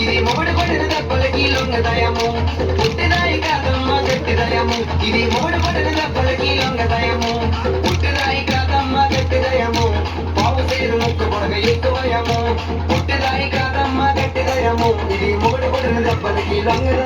ఇది మొగుడు కొడిన దెబ్బలకి లొంగదయము పుట్టిదాయి కాదమ్మ గట్టిదయము ఇది మొగుడు కొడిన దెబ్బలకి లొంగదయము పుట్టిదాయి కాదమ్మ గట్టిదయము పావు సేరు ముక్కు పొడగ ఎక్కువయము పుట్టిదాయి కాదమ్మ గట్టిదయము ఇది మొగుడు కొడిన దెబ్బలకి లొంగదయము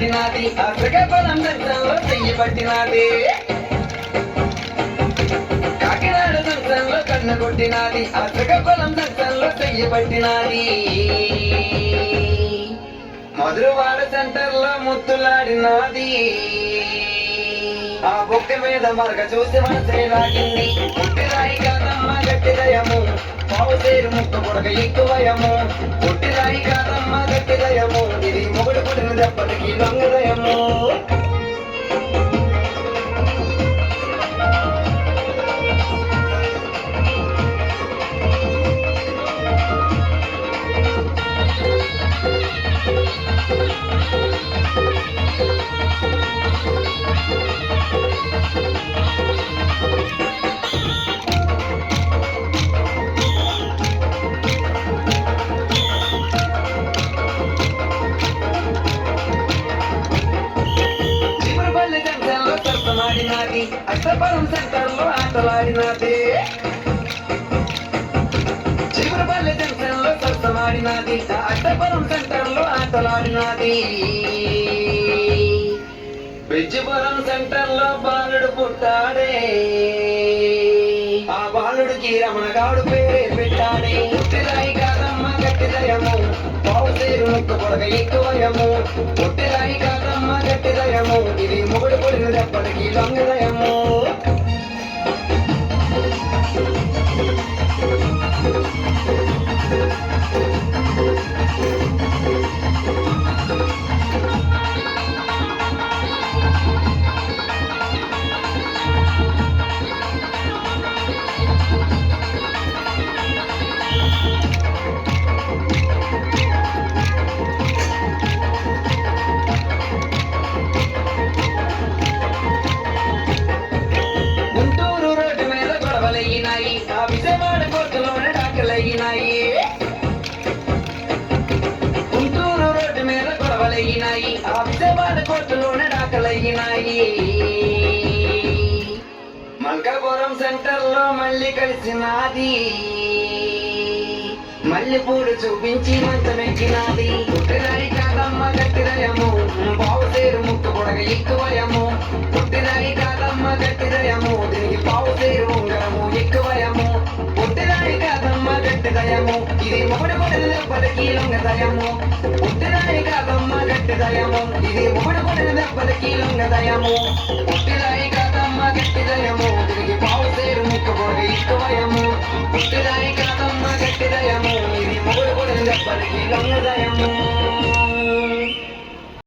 పట్టినాది. కొట్టినది అసగపలం సెంటర్లో చెయ్యి పట్టినాది. కాకినాడ సెంటర్లో కన్ను కొట్టినాది. కొట్టినది అసగపలం సెంటర్లో చెయ్యి పట్టినాది. మధురవాడ సెంటర్లో ముత్తులాడినాది ఆ బొక్క మీద మరక చూసి మనసే లాగింది పుట్టిరాయి కాదమ్మ గట్టిదయము పావు సేరు ముక్క పొడక ఎక్కువయము. పుట్టిరాయి కాదమ్మ గట్టిదయము ఇది మొగుడు పుట్టిన దెబ్బలకి లొంగదయము అష్టపరం సెంటర్లో ఆటలాడినది చిగురుపల్లి జంక్షన్లో సరసమాడినది అష్టపరం సెంటర్లో ఆటలాడినది బ్రిడ్జిపురం సెంటర్లో బాలుడు పుట్టాడే ఆ బాలుడికి రమణగాడు పేరే పెట్టాడే పుట్టిరాయి కాదమ్మ గట్టిదయము పావు సేరు ముక్క పొడగ ఎక్కువయము పుట్టిరాయి కాదమ్మ గట్టిదయము ఇది మొగుడు పొడిన దెబ్బలకి దొంగదయం మంగళపురం సెంటర్లో మళ్ళీ కలిసినాది. మల్లెపూలు చూపించి మంచమెక్కినాది పుట్టినాయి కాదమ్మ గట్టిదయము పావు తేరు ముక్కు పొడగ ఎక్కువయము పుట్టినాయి కాదమ్మ గట్టిదయము దీనికి పావు తేరు ఉంగరము ఎక్కువయము పుట్టినాయి కాదమ్మ గట్టిదయము ఇది మొగుడు పొడిన దెబ్బలకి లొంగదయము పుట్టినాయి కాదమ్మ గట్టిదయము ఇది మొగుడు పొడిన దెబ్బలకి లొంగదయము పుట్టినాయి కాదమ్మ గట్టిదయము ముక్కు పుట్టుదాయి కాదమ్మ గట్టిదయము ఇది మూడు కూడా దెబ్బలకి గమ్యదయము